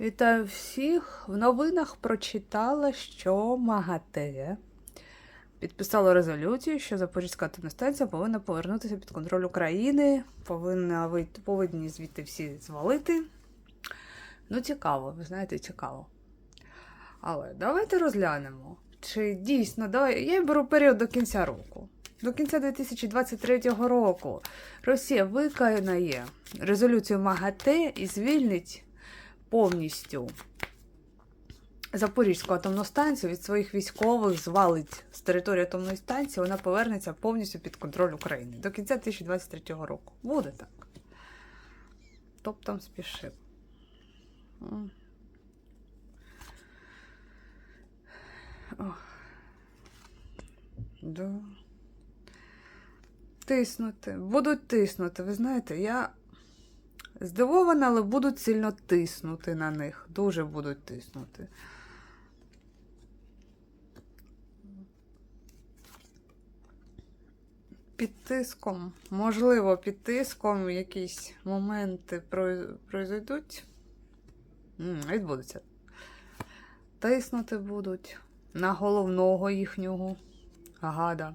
Вітаю всіх. В новинах прочитала, що МАГАТЕ підписало резолюцію, що Запорізька станція повинна повернутися під контроль України, повинна повинні звідти всі звалити. Ну, цікаво, ви знаєте, цікаво. Але давайте розглянемо, чи дійсно, давай, я беру період до кінця року. До кінця 2023 року Росія виконає резолюцію МАГАТЕ і звільнить повністю Запорізьку атомну станцію від своїх військових звалить з території атомної станції, вона повернеться повністю під контроль України до кінця 2023 року. Буде так. Топ там спішив. Да. Тиснути. Будуть тиснути. Ви знаєте, я Здивована, але будуть сильно тиснути на них. Дуже будуть тиснути. Під тиском, можливо, під тиском якісь моменти пройдуть. Відбудуться. Тиснути будуть на головного їхнього гада.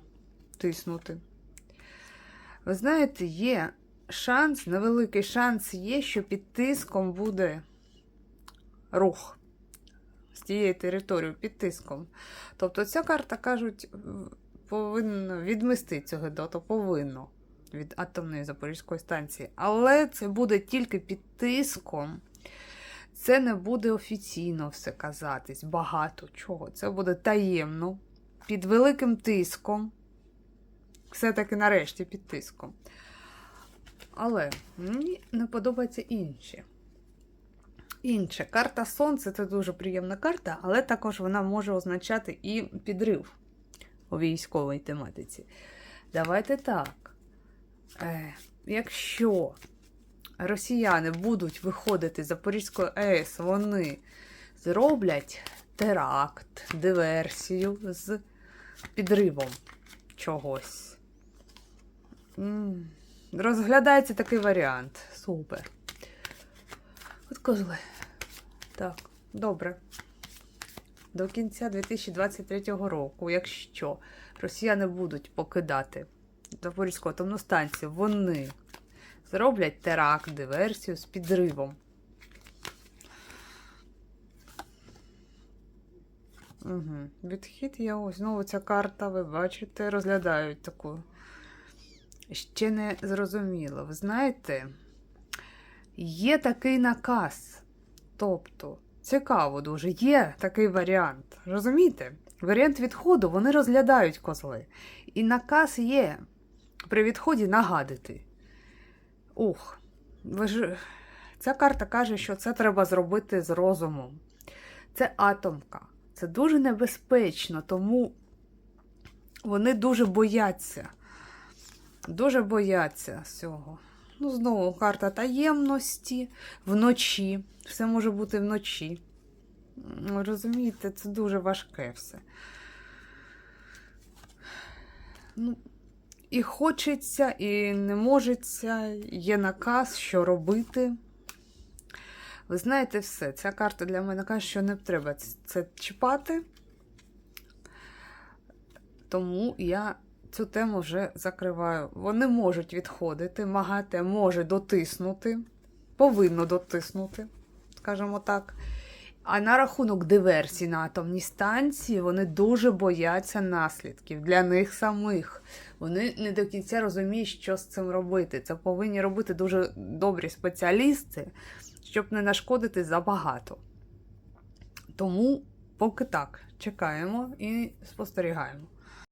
Тиснути. Ви знаєте, є шанс, невеликий шанс є, що під тиском буде рух з тієї території під тиском. Тобто ця карта, кажуть, повинна відмести цього доту, повинно від атомної Запорізької станції. Але це буде тільки під тиском. Це не буде офіційно все казатись, багато чого. Це буде таємно, під великим тиском. Все-таки нарешті під тиском. Але мені не подобається інші. Інше. Карта Сонце це дуже приємна карта, але також вона може означати і підрив у військовій тематиці. Давайте так. Е, якщо росіяни будуть виходити з Запорізької АЕС, вони зроблять теракт, диверсію з підривом чогось. Розглядається такий варіант. Супер. От козли. Так, добре. До кінця 2023 року, якщо росіяни будуть покидати Запорізьку атомну станцію, вони зроблять теракт, диверсію з підривом. Угу. Відхід я ось знову ця карта, ви бачите, розглядають таку ще не зрозуміло. Ви знаєте, є такий наказ. Тобто, цікаво дуже, є такий варіант. Розумієте? Варіант відходу вони розглядають козли. І наказ є при відході нагадити. Ух, ви ж... ця карта каже, що це треба зробити з розумом. Це атомка. Це дуже небезпечно, тому вони дуже бояться. Дуже бояться цього. Ну, знову карта таємності вночі. Все може бути вночі. Розумієте, це дуже важке все. Ну, і хочеться, і не можеться, є наказ, що робити. Ви знаєте все. Ця карта для мене каже, що не треба це чіпати. Тому я цю тему вже закриваю. Вони можуть відходити, МАГАТЕ може дотиснути, повинно дотиснути, скажімо так. А на рахунок диверсій на атомній станції вони дуже бояться наслідків для них самих. Вони не до кінця розуміють, що з цим робити. Це повинні робити дуже добрі спеціалісти, щоб не нашкодити забагато. Тому поки так, чекаємо і спостерігаємо.